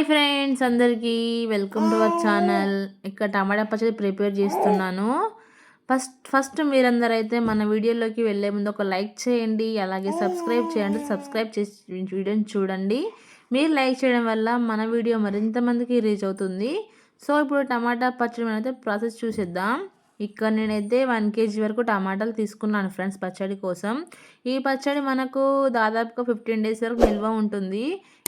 Hi friends అందరికీ. Welcome to our channel. ఇక్కడ టమాటా పచ్చడి ప్రిపేర్ చేస్తున్నాను. ఫస్ట్ ఫస్ట్ మీరందరూ అయితే మన వీడియోలోకి వెళ్ళే ముందు ఒక లైక్ చేయండి అలాగే సబ్స్క్రైబ్ చేయండి సబ్స్క్రైబ్ చేసి వీడియోని చూడండి. మీరు లైక్ చేయడం వల్ల మన వీడియో మరింత మందికి రీచ్ అవుతుంది. సో ఇప్పుడు టమాటా పచ్చడి అయితే ప్రాసెస్ చూసేద్దాం. ఇక్కడ నేనైతే వన్ కేజీ వరకు టమాటాలు తీసుకున్నాను ఫ్రెండ్స్ పచ్చడి కోసం. ఈ పచ్చడి మనకు దాదాపుగా ఫిఫ్టీన్ డేస్ వరకు నిల్వ ఉంటుంది.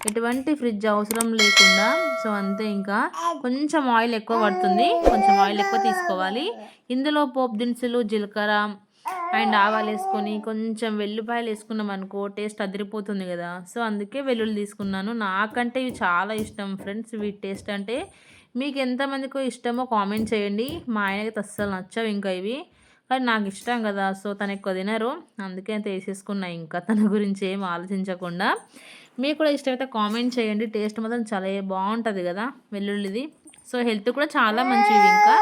ఎటువంటి ఫ్రిడ్జ్ అవసరం లేకుండా సో అంతే ఇంకా కొంచెం ఆయిల్ ఎక్కువ పడుతుంది. కొంచెం ఆయిల్ ఎక్కువ తీసుకోవాలి. ఇందులో పోపు దినుసులు జీలకర్ర అండ్ ఆవాలు వేసుకొని కొంచెం వెల్లుపాయలు వేసుకున్నాం అనుకో టేస్ట్ అదిరిపోతుంది కదా. సో అందుకే వెల్లుల్లి తీసుకున్నాను. నాకంటే ఇవి చాలా ఇష్టం ఫ్రెండ్స్. వీటి టేస్ట్ అంటే మీకు ఎంతమందికో ఇష్టమో కామెంట్ చేయండి. మా ఆయనకి అస్సలు నచ్చవు ఇంకా ఇవి. కానీ నాకు ఇష్టం కదా. సో తను ఎక్కువ తినరు. అందుకే తీసేసుకున్నా ఇంకా. తన గురించి ఏం ఆలోచించకుండా. మీకు కూడా ఇష్టమైతే కామెంట్ చేయండి. టేస్ట్ మాత్రం చాలా బాగుంటుంది కదా వెల్లుల్లిది. సో హెల్త్ కూడా చాలా మంచిది ఇంకా.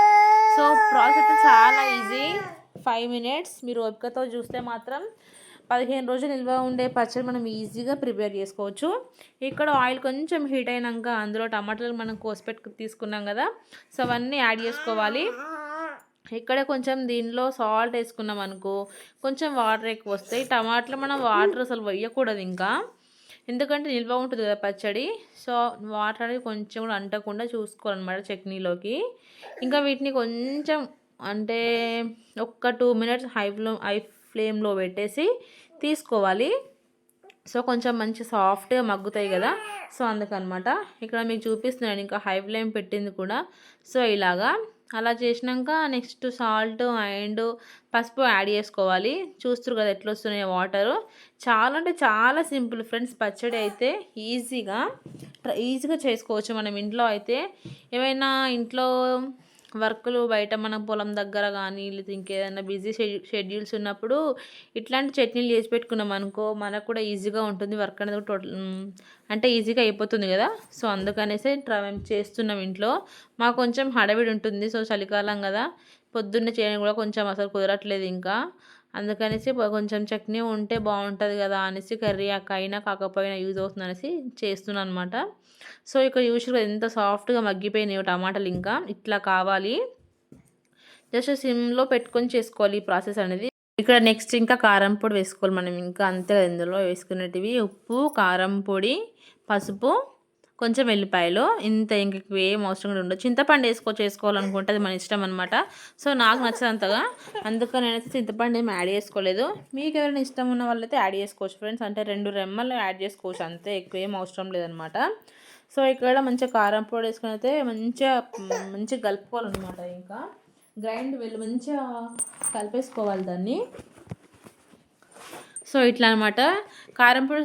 సో ప్రాసెస్ చాలా ఈజీ. ఫైవ్ మినిట్స్ మీరు ఓపికతో చూస్తే మాత్రం పదిహేను రోజులు నిల్వ ఉండే పచ్చడి మనం ఈజీగా ప్రిపేర్ చేసుకోవచ్చు. ఇక్కడ ఆయిల్ కొంచెం హీట్ అయినాక అందులో టమాటాలు మనం కోసిపెట్టుకు తీసుకున్నాం కదా. సో అవన్నీ యాడ్ చేసుకోవాలి. ఇక్కడ కొంచెం దీనిలో సాల్ట్ వేసుకున్నాం అనుకో కొంచెం వాటర్ ఎక్కువ వస్తాయి. టమాటాలు మనం వాటర్ అసలు వేయకూడదు ఇంకా. ఎందుకంటే నిల్వ ఉంటుంది కదా పచ్చడి. సో వాటర్ అనేది కొంచెం కూడా అంటకుండా చూసుకోవాలన్నమాట చట్నీలోకి. ఇంకా వీటిని కొంచెం అంటే ఒక్క two minutes high flame high ఫ్లేమ్లో పెట్టేసి తీసుకోవాలి. సో కొంచెం మంచి సాఫ్ట్గా మగ్గుతాయి కదా. సో అందుకనమాట. ఇక్కడ మీకు చూపిస్తున్నాను ఇంకా హై ఫ్లేమ్ పెట్టింది కూడా. సో ఇలాగా అలా చేసినాక నెక్స్ట్ సాల్ట్ అండ్ పసుపు యాడ్ చేసుకోవాలి. చూస్తారు కదా ఎట్లా వస్తున్నాయి వాటరు. చాలా అంటే చాలా సింపుల్ ఫ్రెండ్స్ పచ్చడి అయితే ఈజీగా ఈజీగా చేసుకోవచ్చు. మనం ఇంట్లో అయితే ఏమైనా ఇంట్లో వర్కులు బయట మన పొలం దగ్గర కానీ లేదా ఇంకేదైనా బిజీ షెడ్యూల్స్ ఉన్నప్పుడు ఇట్లాంటి చట్నీలు చేసి పెట్టుకున్నాం అనుకో మనకు కూడా ఈజీగా ఉంటుంది వర్క్ అనేది టోటల్ అంటే ఈజీగా అయిపోతుంది కదా. సో అందుకనేసి ట్రావెల్ చేస్తున్నాం ఇంట్లో. మాకు కొంచెం హడవిడి ఉంటుంది సో చలికాలం కదా. పొద్దున్నే చేయడం కూడా కొంచెం అసలు కుదరట్లేదు ఇంకా. అందుకనేసి కొంచెం చట్నీ ఉంటే బాగుంటుంది కదా అనేసి కర్రీ అయినా కాకపోయినా యూజ్ అవుతుంది అనేసి చేస్తున్నాను అనమాట సో ఇక్కడ యూజువల్గా ఎంత సాఫ్ట్గా మగ్గిపోయినాయి టమాటాలు ఇంకా ఇట్లా కావాలి. జస్ట్ సిమ్లో పెట్టుకొని చేసుకోవాలి ఈ ప్రాసెస్ అనేది. ఇక్కడ నెక్స్ట్ ఇంకా కారం పొడి వేసుకోవాలి మనం ఇంకా అంతే ఇందులో వేసుకునేటివి. ఉప్పు కారం పొడి పసుపు కొంచెం వెల్లిపాయలు ఇంత ఇంక ఏం అవసరం కూడా ఉండదు. చింతపండు వేసుకో చేసుకోవాలనుకుంటే అది మన ఇష్టం అనమాట సో నాకు నచ్చదంతగా అందుకని నేనైతే చింతపండు ఏమి యాడ్ చేసుకోలేదు. మీకు ఎవరైనా ఇష్టం ఉన్న వాళ్ళైతే యాడ్ చేసుకోవచ్చు ఫ్రెండ్స్. అంటే రెండు రెమ్మలు యాడ్ చేసుకోవచ్చు. అంతే ఎక్కువ ఏం అవసరం లేదనమాట సో ఇక్కడ మంచిగా కారం పొడి వేసుకుని అయితే మంచిగా మంచిగా కలుపుకోవాలన్నమాట ఇంకా. గ్రైండ్ వెళ్ళి మంచిగా కలిపేసుకోవాలి దాన్ని. సో ఇట్లా అనమాట కారం పొడి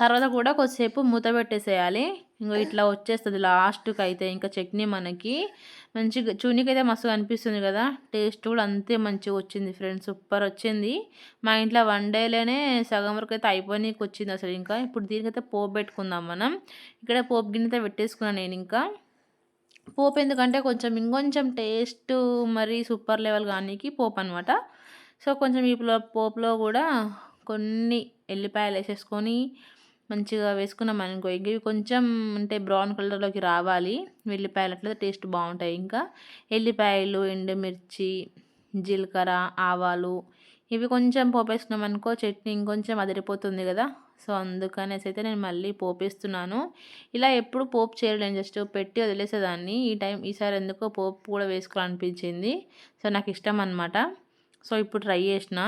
తర్వాత కూడా కొద్దిసేపు మూత పెట్టేసేయాలి. ఇంకా ఇట్లా వచ్చేస్తుంది లాస్ట్కి అయితే ఇంకా చట్నీ మనకి. మంచిగా అయితే మస్తు అనిపిస్తుంది కదా. టేస్ట్ కూడా అంతే మంచిగా వచ్చింది ఫ్రెండ్స్. సూపర్ వచ్చింది. మా ఇంట్లో వన్ డేలోనే సగం వరకు అయితే అయిపోయినాకి వచ్చింది అసలు ఇంకా. ఇప్పుడు దీనికైతే పోపు పెట్టుకుందాం మనం. ఇక్కడ పోపు గిన్నెతో పెట్టేసుకున్నాను నేను ఇంకా. పోపు ఎందుకంటే కొంచెం ఇంకొంచెం టేస్ట్ మరి సూపర్ లెవెల్ కానీ పోపు అనమాట సో కొంచెం ఇప్పుడు పోపులో కూడా కొన్ని ఎల్లిపాయలు వేసేసుకొని మంచిగా వేసుకున్నాం అనుకో. ఇవి కొంచెం అంటే బ్రౌన్ కలర్లోకి రావాలి. వెల్లిపాయలు అట్లా టేస్ట్ బాగుంటాయి. ఇంకా ఎల్లిపాయలు ఎండుమిర్చి జీలకర్ర ఆవాలు ఇవి కొంచెం పోపేసుకున్నాం అనుకో చట్నీ ఇంకొంచెం అదిరిపోతుంది కదా. సో అందుకనేసి అయితే నేను మళ్ళీ పోపేస్తున్నాను. ఇలా ఎప్పుడు పోపు చేయలేను. జస్ట్ పెట్టి వదిలేసేదాన్ని. ఈ టైం ఈసారి ఎందుకో పోపు కూడా వేసుకోవాలనిపించింది. సో నాకు ఇష్టం అనమాట సో ఇప్పుడు ట్రై చేసిన.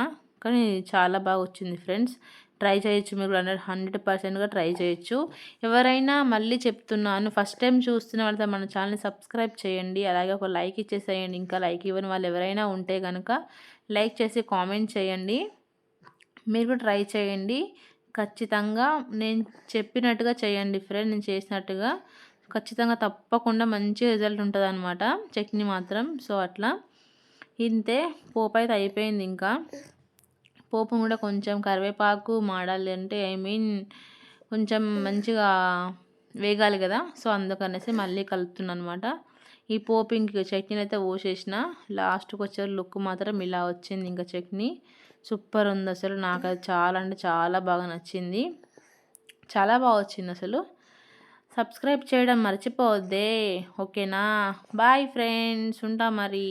కానీ చాలా బాగా వచ్చింది ఫ్రెండ్స్. ట్రై చేయొచ్చు మీరు హండ్రెడ్ హండ్రెడ్ పర్సెంట్గా ట్రై చేయొచ్చు. ఎవరైనా మళ్ళీ చెప్తున్నాను ఫస్ట్ టైం చూస్తున్న వాళ్ళతో మన ఛానల్ని సబ్స్క్రైబ్ చేయండి. అలాగే ఒక లైక్ ఇచ్చేసేయండి. ఇంకా లైక్ ఇవ్వని వాళ్ళు ఎవరైనా ఉంటే కనుక లైక్ చేసి కామెంట్ చేయండి. మీరు ట్రై చేయండి. ఖచ్చితంగా నేను చెప్పినట్టుగా చేయండి ఫ్రెండ్ నేను చేసినట్టుగా. ఖచ్చితంగా తప్పకుండా మంచి రిజల్ట్ ఉంటుంది అనమాట చట్నీ మాత్రం. సో అట్లా. ఇంతే. పోపు అయితే అయిపోయింది ఇంకా. పోపు కూడా కొంచెం కరివేపాకు మాడాలి అంటే ఐ మీన్ కొంచెం మంచిగా వేగాలి కదా. సో అందుకనేసి మళ్ళీ కలుపుతున్నాను అనమాట ఈ పోపు ఇంక చట్నీని అయితే పోసేసిన. లాస్ట్కి వచ్చే లుక్ మాత్రం ఇలా వచ్చింది ఇంకా చట్నీ. సూపర్ ఉంది అసలు. నాకు అది చాలా అంటే చాలా బాగా నచ్చింది. చాలా బాగా వచ్చింది అసలు. సబ్స్క్రైబ్ చేయడం మర్చిపోవద్దే. ఓకేనా? Bye friends. ఉంటా మరి.